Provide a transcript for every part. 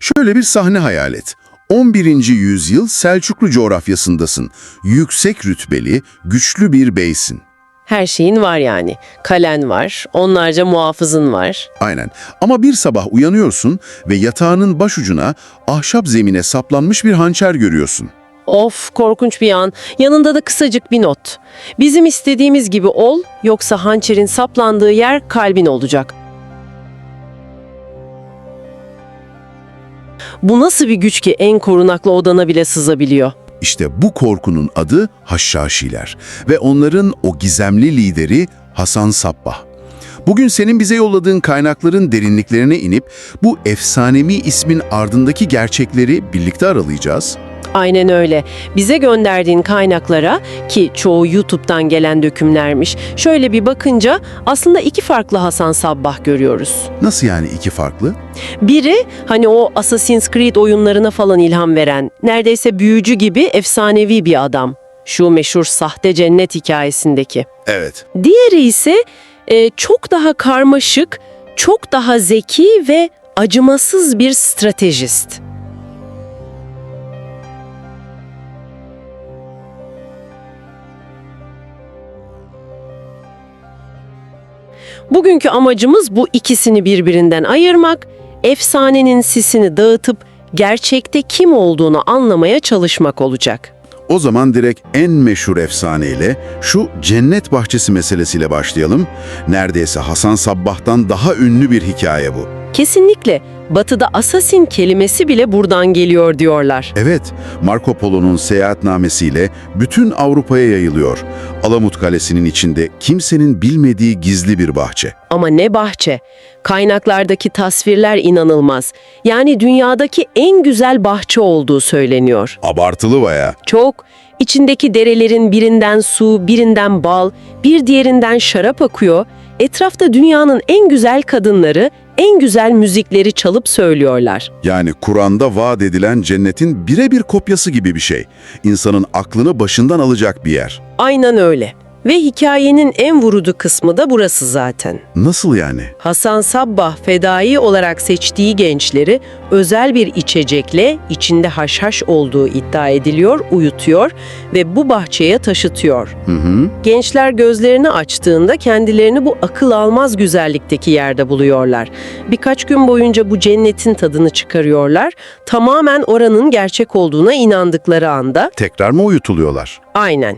Şöyle bir sahne hayal et. 11. yüzyıl Selçuklu coğrafyasındasın. Yüksek rütbeli, güçlü bir beysin. Her şeyin var yani. Kalen var, onlarca muhafızın var. Aynen. Ama bir sabah uyanıyorsun ve yatağının başucuna ahşap zemine saplanmış bir hançer görüyorsun. Of korkunç bir an. Yanında da kısacık bir not. Bizim istediğimiz gibi ol yoksa hançerin saplandığı yer kalbin olacak. Bu nasıl bir güç ki en korunaklı odana bile sızabiliyor? İşte bu korkunun adı Haşhaşiler ve onların o gizemli lideri Hasan Sabbah. Bugün senin bize yolladığın kaynakların derinliklerine inip bu efsanevi ismin ardındaki gerçekleri birlikte aralayacağız. Aynen öyle. Bize gönderdiğin kaynaklara ki çoğu YouTube'dan gelen dökümlermiş. Şöyle bir bakınca aslında iki farklı Hasan Sabbah görüyoruz. Nasıl yani iki farklı? Biri hani o Assassin's Creed oyunlarına falan ilham veren, neredeyse büyücü gibi efsanevi bir adam. Şu meşhur sahte cennet hikayesindeki. Evet. Diğeri ise e, çok daha karmaşık, çok daha zeki ve acımasız bir stratejist. Bugünkü amacımız bu ikisini birbirinden ayırmak, efsanenin sisini dağıtıp gerçekte kim olduğunu anlamaya çalışmak olacak. O zaman direkt en meşhur efsaneyle şu cennet bahçesi meselesiyle başlayalım. Neredeyse Hasan Sabbah'tan daha ünlü bir hikaye bu. Kesinlikle Batı'da assassin kelimesi bile buradan geliyor diyorlar. Evet, Marco Polo'nun seyahatnamesiyle bütün Avrupa'ya yayılıyor. Alamut Kalesi'nin içinde kimsenin bilmediği gizli bir bahçe. Ama ne bahçe. Kaynaklardaki tasvirler inanılmaz. Yani dünyadaki en güzel bahçe olduğu söyleniyor. Abartılı baya. Çok. İçindeki derelerin birinden su, birinden bal, bir diğerinden şarap akıyor. Etrafta dünyanın en güzel kadınları, en güzel müzikleri çalıp söylüyorlar. Yani Kur'an'da vaat edilen cennetin birebir kopyası gibi bir şey. İnsanın aklını başından alacak bir yer. Aynen öyle. Ve hikayenin en vurudu kısmı da burası zaten. Nasıl yani? Hasan Sabbah fedai olarak seçtiği gençleri özel bir içecekle içinde haşhaş olduğu iddia ediliyor, uyutuyor ve bu bahçeye taşıtıyor. Hı hı. Gençler gözlerini açtığında kendilerini bu akıl almaz güzellikteki yerde buluyorlar. Birkaç gün boyunca bu cennetin tadını çıkarıyorlar. Tamamen oranın gerçek olduğuna inandıkları anda Tekrar mı uyutuluyorlar? Aynen.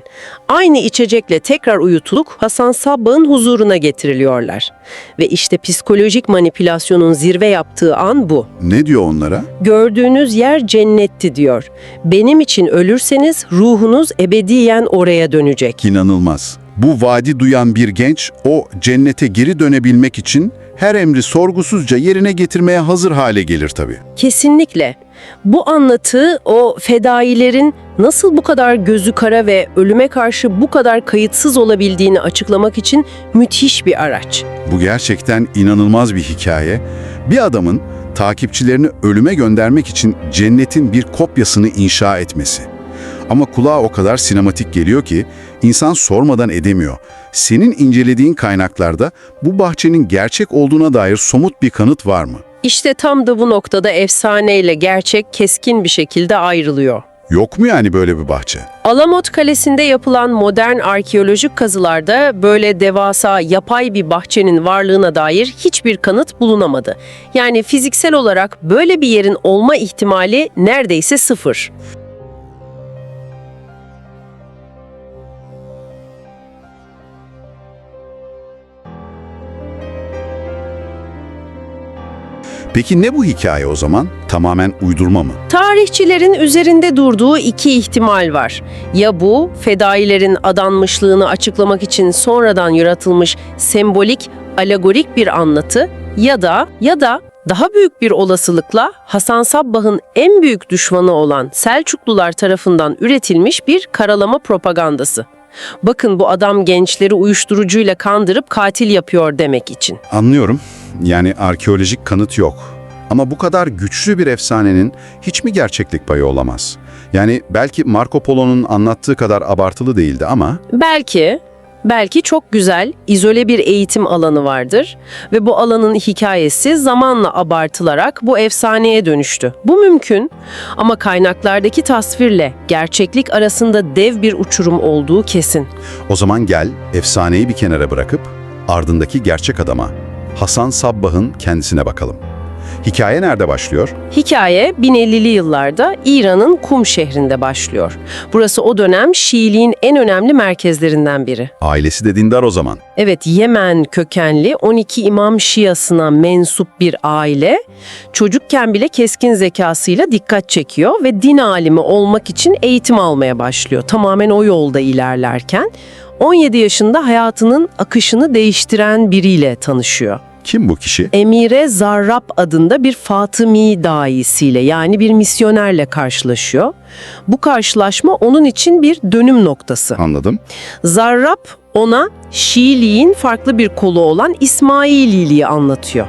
Aynı içecekle tekrar uyutulup Hasan Sabbah'ın huzuruna getiriliyorlar. Ve işte psikolojik manipülasyonun zirve yaptığı an bu. Ne diyor onlara? Gördüğünüz yer cennetti diyor. Benim için ölürseniz ruhunuz ebediyen oraya dönecek. İnanılmaz. Bu vaadi duyan bir genç o cennete geri dönebilmek için her emri sorgusuzca yerine getirmeye hazır hale gelir tabii. Kesinlikle. Bu anlatı o fedailerin nasıl bu kadar gözü kara ve ölüme karşı bu kadar kayıtsız olabildiğini açıklamak için müthiş bir araç. Bu gerçekten inanılmaz bir hikaye. Bir adamın takipçilerini ölüme göndermek için cennetin bir kopyasını inşa etmesi. Ama kulağa o kadar sinematik geliyor ki insan sormadan edemiyor. Senin incelediğin kaynaklarda bu bahçenin gerçek olduğuna dair somut bir kanıt var mı? İşte tam da bu noktada efsane ile gerçek keskin bir şekilde ayrılıyor. Yok mu yani böyle bir bahçe? Alamot Kalesi'nde yapılan modern arkeolojik kazılarda böyle devasa yapay bir bahçenin varlığına dair hiçbir kanıt bulunamadı. Yani fiziksel olarak böyle bir yerin olma ihtimali neredeyse sıfır. Peki ne bu hikaye o zaman? Tamamen uydurma mı? Tarihçilerin üzerinde durduğu iki ihtimal var. Ya bu, fedailerin adanmışlığını açıklamak için sonradan yaratılmış sembolik, alegorik bir anlatı ya da ya da daha büyük bir olasılıkla Hasan Sabbah'ın en büyük düşmanı olan Selçuklular tarafından üretilmiş bir karalama propagandası. Bakın bu adam gençleri uyuşturucuyla kandırıp katil yapıyor demek için. Anlıyorum. Yani arkeolojik kanıt yok. Ama bu kadar güçlü bir efsanenin hiç mi gerçeklik payı olamaz? Yani belki Marco Polo'nun anlattığı kadar abartılı değildi ama Belki Belki çok güzel, izole bir eğitim alanı vardır ve bu alanın hikayesi zamanla abartılarak bu efsaneye dönüştü. Bu mümkün ama kaynaklardaki tasvirle gerçeklik arasında dev bir uçurum olduğu kesin. O zaman gel efsaneyi bir kenara bırakıp ardındaki gerçek adama, Hasan Sabbah'ın kendisine bakalım. Hikaye nerede başlıyor? Hikaye 1050'li yıllarda İran'ın Kum şehrinde başlıyor. Burası o dönem Şiiliğin en önemli merkezlerinden biri. Ailesi de dindar o zaman. Evet, Yemen kökenli 12 imam şiasına mensup bir aile, çocukken bile keskin zekasıyla dikkat çekiyor ve din alimi olmak için eğitim almaya başlıyor. Tamamen o yolda ilerlerken 17 yaşında hayatının akışını değiştiren biriyle tanışıyor. Kim bu kişi? Emire Zarrab adında bir Fatımi daisiyle yani bir misyonerle karşılaşıyor. Bu karşılaşma onun için bir dönüm noktası. Anladım. Zarrab ona Şiiliğin farklı bir kolu olan İsmaililiği anlatıyor.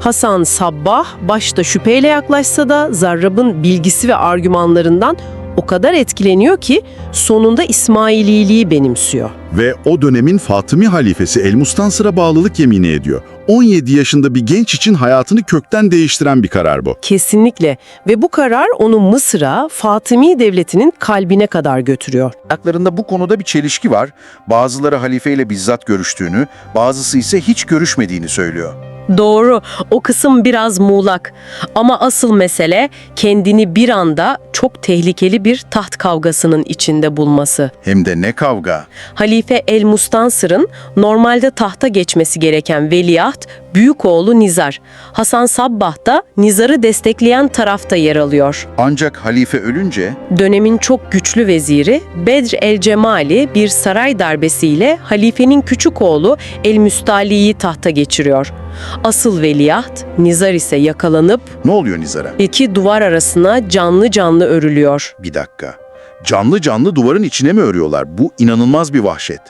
Hasan Sabbah başta şüpheyle yaklaşsa da Zarrab'ın bilgisi ve argümanlarından o kadar etkileniyor ki sonunda İsmaililiği benimsiyor. Ve o dönemin Fatımi halifesi El-Mustansır'a bağlılık yemini ediyor. 17 yaşında bir genç için hayatını kökten değiştiren bir karar bu. Kesinlikle ve bu karar onu Mısır'a Fatımi devletinin kalbine kadar götürüyor. Kaynaklarında bu konuda bir çelişki var. Bazıları halifeyle bizzat görüştüğünü, bazısı ise hiç görüşmediğini söylüyor. Doğru, o kısım biraz muğlak. Ama asıl mesele kendini bir anda çok tehlikeli bir taht kavgasının içinde bulması. Hem de ne kavga. Halife El Mustansır'ın normalde tahta geçmesi gereken veliaht büyük oğlu Nizar. Hasan Sabbah da Nizar'ı destekleyen tarafta yer alıyor. Ancak halife ölünce Dönemin çok güçlü veziri Bedr el Cemali bir saray darbesiyle halifenin küçük oğlu El Müstali'yi tahta geçiriyor. Asıl veliaht Nizar ise yakalanıp ne oluyor Nizar'a? iki duvar arasına canlı canlı örülüyor. Bir dakika. Canlı canlı duvarın içine mi örüyorlar? Bu inanılmaz bir vahşet.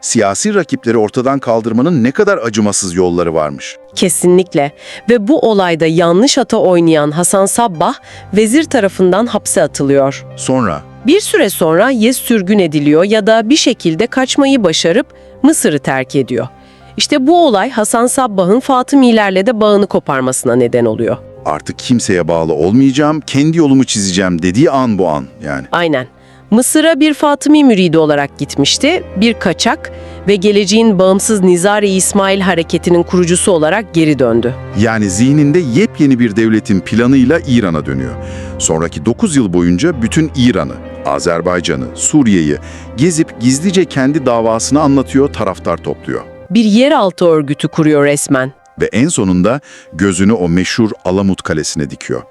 Siyasi rakipleri ortadan kaldırmanın ne kadar acımasız yolları varmış. Kesinlikle. Ve bu olayda yanlış ata oynayan Hasan Sabbah vezir tarafından hapse atılıyor. Sonra Bir süre sonra ya sürgün ediliyor ya da bir şekilde kaçmayı başarıp Mısır'ı terk ediyor. İşte bu olay Hasan Sabbah'ın Fatımilerle de bağını koparmasına neden oluyor. artık kimseye bağlı olmayacağım, kendi yolumu çizeceğim dediği an bu an yani. Aynen. Mısır'a bir Fatımi müridi olarak gitmişti, bir kaçak ve geleceğin bağımsız Nizari İsmail hareketinin kurucusu olarak geri döndü. Yani zihninde yepyeni bir devletin planıyla İran'a dönüyor. Sonraki 9 yıl boyunca bütün İran'ı, Azerbaycan'ı, Suriye'yi gezip gizlice kendi davasını anlatıyor, taraftar topluyor. Bir yeraltı örgütü kuruyor resmen. Ve en sonunda gözünü o meşhur Alamut Kalesi'ne dikiyor.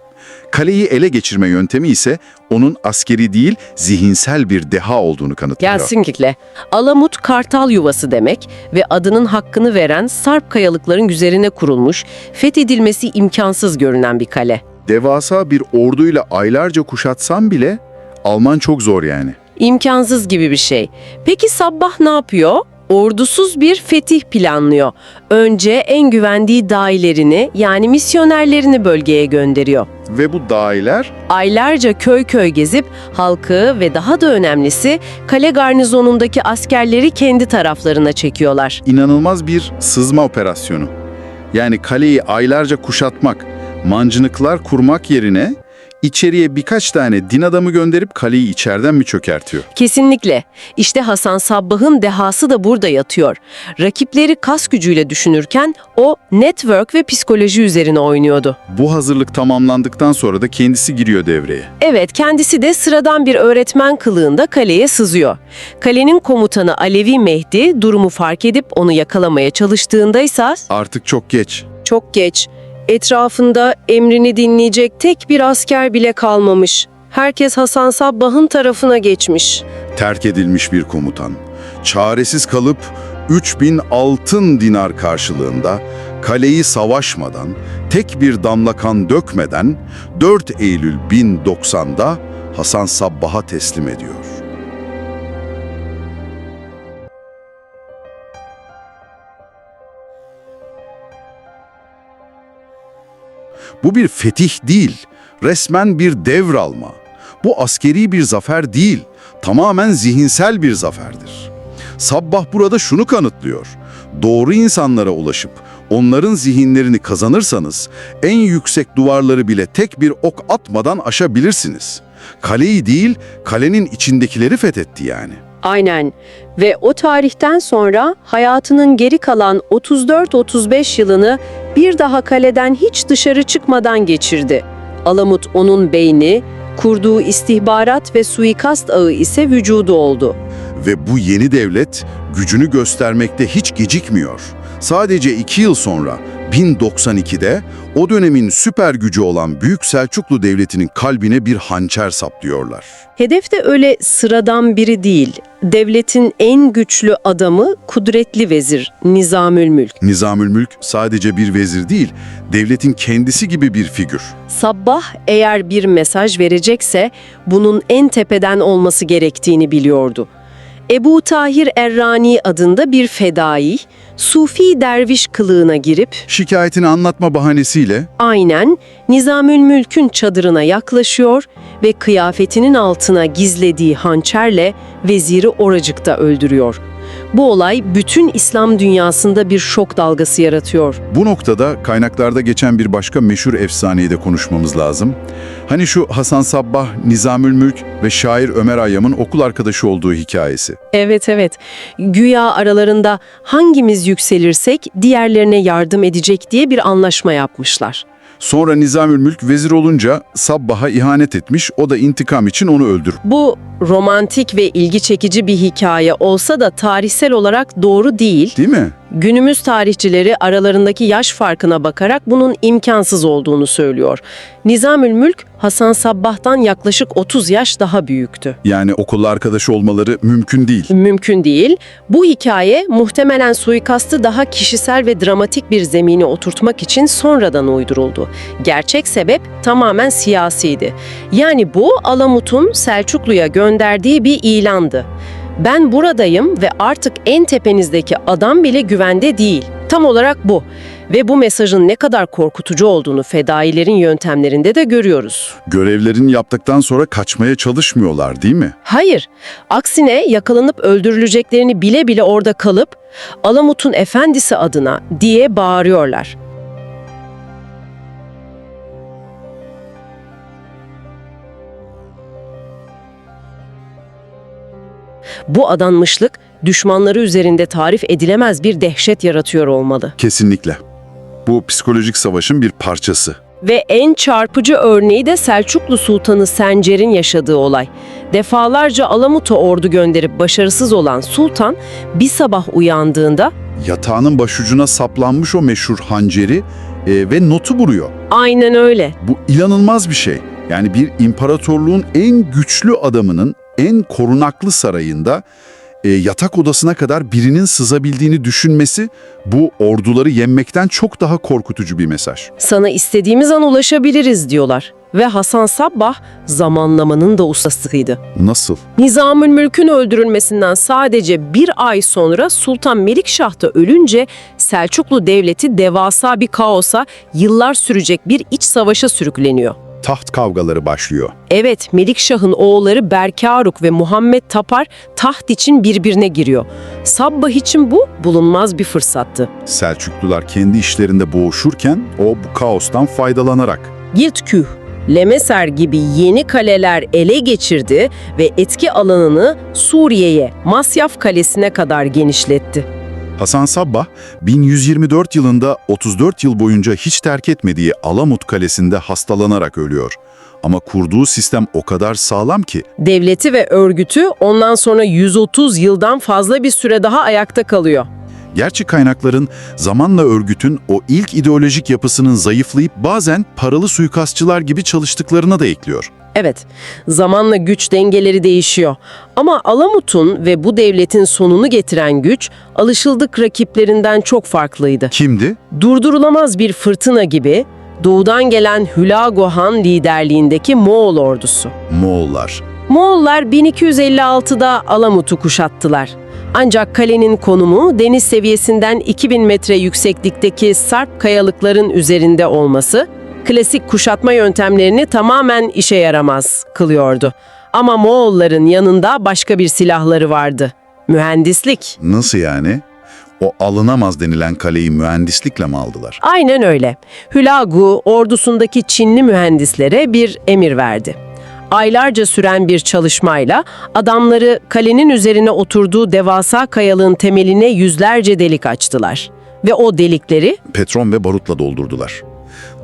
Kaleyi ele geçirme yöntemi ise onun askeri değil, zihinsel bir deha olduğunu kanıtlıyor. Kesinlikle. Alamut kartal yuvası demek ve adının hakkını veren sarp kayalıkların üzerine kurulmuş, fethedilmesi imkansız görünen bir kale. Devasa bir orduyla aylarca kuşatsam bile Alman çok zor yani. İmkansız gibi bir şey. Peki Sabbah ne yapıyor? Ordusuz bir fetih planlıyor. Önce en güvendiği dahilerini yani misyonerlerini bölgeye gönderiyor. Ve bu dahiler Aylarca köy köy gezip halkı ve daha da önemlisi kale garnizonundaki askerleri kendi taraflarına çekiyorlar. inanılmaz bir sızma operasyonu. Yani kaleyi aylarca kuşatmak, mancınıklar kurmak yerine içeriye birkaç tane din adamı gönderip kaleyi içeriden mi çökertiyor? Kesinlikle. İşte Hasan Sabbah'ın dehası da burada yatıyor. Rakipleri kas gücüyle düşünürken o network ve psikoloji üzerine oynuyordu. Bu hazırlık tamamlandıktan sonra da kendisi giriyor devreye. Evet, kendisi de sıradan bir öğretmen kılığında kaleye sızıyor. Kalenin komutanı Alevi Mehdi durumu fark edip onu yakalamaya çalıştığında ise Artık çok geç. çok geç. Etrafında emrini dinleyecek tek bir asker bile kalmamış. Herkes Hasan Sabbah'ın tarafına geçmiş. Terk edilmiş bir komutan. Çaresiz kalıp 3000 altın dinar karşılığında kaleyi savaşmadan, tek bir damla kan dökmeden 4 Eylül 1090'da Hasan Sabbah'a teslim ediyor. Bu bir fetih değil, resmen bir devralma. Bu askeri bir zafer değil, tamamen zihinsel bir zaferdir. Sabbah burada şunu kanıtlıyor. Doğru insanlara ulaşıp onların zihinlerini kazanırsanız en yüksek duvarları bile tek bir ok atmadan aşabilirsiniz. Kaleyi değil, kalenin içindekileri fethetti yani. Aynen ve o tarihten sonra hayatının geri kalan 34-35 yılını bir daha kaleden hiç dışarı çıkmadan geçirdi. Alamut onun beyni, kurduğu istihbarat ve suikast ağı ise vücudu oldu. Ve bu yeni devlet gücünü göstermekte hiç gecikmiyor. Sadece iki yıl sonra 1092'de o dönemin süper gücü olan Büyük Selçuklu Devleti'nin kalbine bir hançer saplıyorlar. Hedef de öyle sıradan biri değil. Devletin en güçlü adamı kudretli vezir Nizamül Mülk. Nizamülmülk sadece bir vezir değil, devletin kendisi gibi bir figür. Sabbah eğer bir mesaj verecekse bunun en tepeden olması gerektiğini biliyordu. Ebu Tahir Errani adında bir fedai, Sufi derviş kılığına girip Şikayetini anlatma bahanesiyle aynen Nizamül Mülk'ün çadırına yaklaşıyor ve kıyafetinin altına gizlediği hançerle veziri oracıkta öldürüyor. Bu olay bütün İslam dünyasında bir şok dalgası yaratıyor. Bu noktada kaynaklarda geçen bir başka meşhur efsaneyi de konuşmamız lazım. Hani şu Hasan Sabbah, Nizamülmülk ve şair Ömer Hayyam'ın okul arkadaşı olduğu hikayesi. Evet evet. Güya aralarında hangimiz yükselirsek diğerlerine yardım edecek diye bir anlaşma yapmışlar. Sonra Nizamülmülk vezir olunca Sabbah'a ihanet etmiş, o da intikam için onu öldürmüş. Bu romantik ve ilgi çekici bir hikaye olsa da tarihsel olarak doğru değil. Değil mi? Günümüz tarihçileri aralarındaki yaş farkına bakarak bunun imkansız olduğunu söylüyor. Nizamül Mülk Hasan Sabbah'tan yaklaşık 30 yaş daha büyüktü. Yani okullu arkadaşı olmaları mümkün değil. Mümkün değil. Bu hikaye muhtemelen suikastı daha kişisel ve dramatik bir zemine oturtmak için sonradan uyduruldu. Gerçek sebep tamamen siyasiydi. Yani bu Alamut'un Selçuklu'ya gönderdiği bir ilandı. Ben buradayım ve artık en tepenizdeki adam bile güvende değil. Tam olarak bu. Ve bu mesajın ne kadar korkutucu olduğunu fedailerin yöntemlerinde de görüyoruz. Görevlerini yaptıktan sonra kaçmaya çalışmıyorlar değil mi? Hayır, aksine yakalanıp öldürüleceklerini bile bile orada kalıp Alamut'un efendisi adına diye bağırıyorlar. Bu adanmışlık düşmanları üzerinde tarif edilemez bir dehşet yaratıyor olmalı. Kesinlikle. Bu psikolojik savaşın bir parçası. Ve en çarpıcı örneği de Selçuklu Sultanı Sencer'in yaşadığı olay. Defalarca Alamut'a ordu gönderip başarısız olan sultan bir sabah uyandığında Yatağının başucuna saplanmış o meşhur hanceri e, ve notu vuruyor. aynen öyle. Bu inanılmaz bir şey. Yani bir imparatorluğun en güçlü adamının en korunaklı sarayında e, yatak odasına kadar birinin sızabildiğini düşünmesi bu orduları yenmekten çok daha korkutucu bir mesaj. Sana istediğimiz an ulaşabiliriz diyorlar. Ve Hasan Sabbah zamanlamanın da ustasıydı. Nasıl? Nizamül Mülk'ün öldürülmesinden sadece bir ay sonra Sultan Melikşah da ölünce Selçuklu Devleti devasa bir kaosa, yıllar sürecek bir iç savaşa sürükleniyor. Taht kavgaları başlıyor. Evet, Melikşah'ın oğulları Berkaruk ve Muhammed Tapar taht için birbirine giriyor. Sabbah için bu bulunmaz bir fırsattı. Selçuklular kendi işlerinde boğuşurken o bu kaostan faydalanarak Girtküh, Lemeser gibi yeni kaleler ele geçirdi ve etki alanını Suriye'ye, Masyaf Kalesi'ne kadar genişletti. Hasan Sabbah 1124 yılında 34 yıl boyunca hiç terk etmediği Alamut Kalesi'nde hastalanarak ölüyor. Ama kurduğu sistem o kadar sağlam ki Devleti ve örgütü ondan sonra 130 yıldan fazla bir süre daha ayakta kalıyor. Gerçi kaynakların zamanla örgütün o ilk ideolojik yapısının zayıflayıp bazen paralı suikastçılar gibi çalıştıklarına da ekliyor. Evet, zamanla güç dengeleri değişiyor. Ama Alamut'un ve bu devletin sonunu getiren güç, alışıldık rakiplerinden çok farklıydı. Kimdi? Durdurulamaz bir fırtına gibi, doğudan gelen Hülagu Han liderliğindeki Moğol ordusu. Moğollar. Moğollar 1256'da Alamut'u kuşattılar. Ancak kalenin konumu deniz seviyesinden 2000 metre yükseklikteki sarp kayalıkların üzerinde olması, klasik kuşatma yöntemlerini tamamen işe yaramaz kılıyordu. Ama Moğolların yanında başka bir silahları vardı. Mühendislik. Nasıl yani? O alınamaz denilen kaleyi mühendislikle mi aldılar? Aynen öyle. Hülagu ordusundaki Çinli mühendislere bir emir verdi. Aylarca süren bir çalışmayla adamları kalenin üzerine oturduğu devasa kayalığın temeline yüzlerce delik açtılar. Ve o delikleri Petrol ve barutla doldurdular.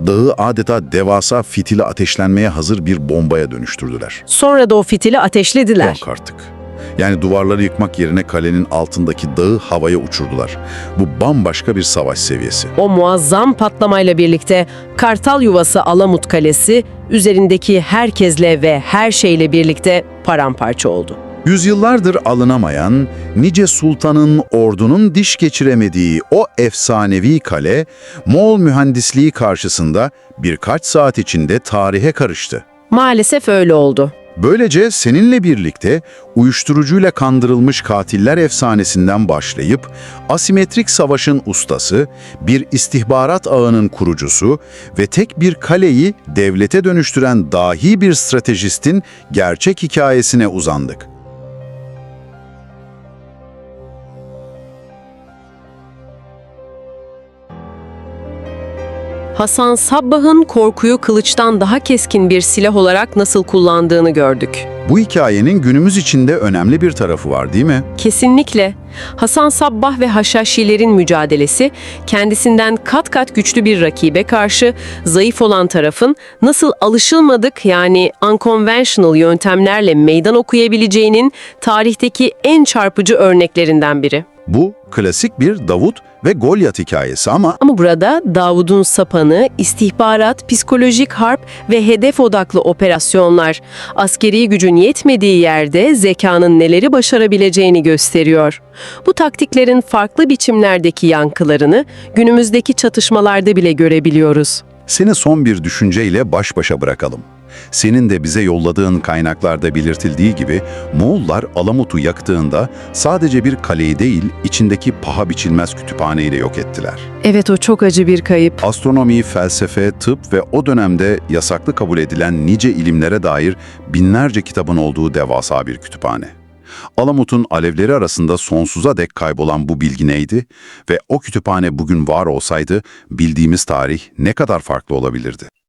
Dağı adeta devasa fitili ateşlenmeye hazır bir bombaya dönüştürdüler. sonra da o fitili ateşlediler. Yok artık. Yani duvarları yıkmak yerine kalenin altındaki dağı havaya uçurdular. Bu bambaşka bir savaş seviyesi. O muazzam patlamayla birlikte Kartal Yuvası Alamut Kalesi üzerindeki herkesle ve her şeyle birlikte paramparça oldu. Yüzyıllardır alınamayan, nice sultanın ordunun diş geçiremediği o efsanevi kale, Moğol mühendisliği karşısında birkaç saat içinde tarihe karıştı. Maalesef öyle oldu. Böylece seninle birlikte uyuşturucuyla kandırılmış katiller efsanesinden başlayıp asimetrik savaşın ustası, bir istihbarat ağının kurucusu ve tek bir kaleyi devlete dönüştüren dahi bir stratejistin gerçek hikayesine uzandık. Hasan Sabbah'ın korkuyu kılıçtan daha keskin bir silah olarak nasıl kullandığını gördük. Bu hikayenin günümüz içinde önemli bir tarafı var değil mi? Kesinlikle. Hasan Sabbah ve Haşhaşilerin mücadelesi kendisinden kat kat güçlü bir rakibe karşı zayıf olan tarafın nasıl alışılmadık yani unconventional yöntemlerle meydan okuyabileceğinin tarihteki en çarpıcı örneklerinden biri. Bu klasik bir Davut ve Golyat hikayesi ama Ama burada Davud'un sapanı, istihbarat, psikolojik harp ve hedef odaklı operasyonlar askeri gücün yetmediği yerde zekanın neleri başarabileceğini gösteriyor. Bu taktiklerin farklı biçimlerdeki yankılarını günümüzdeki çatışmalarda bile görebiliyoruz. Seni son bir düşünceyle baş başa bırakalım. Senin de bize yolladığın kaynaklarda belirtildiği gibi Moğollar Alamut'u yaktığında sadece bir kaleyi değil, içindeki paha biçilmez kütüphaneyi de yok ettiler. Evet o çok acı bir kayıp. Astronomi, felsefe, tıp ve o dönemde yasaklı kabul edilen nice ilimlere dair binlerce kitabın olduğu devasa bir kütüphane. Alamut'un alevleri arasında sonsuza dek kaybolan bu bilgi neydi ve o kütüphane bugün var olsaydı bildiğimiz tarih ne kadar farklı olabilirdi?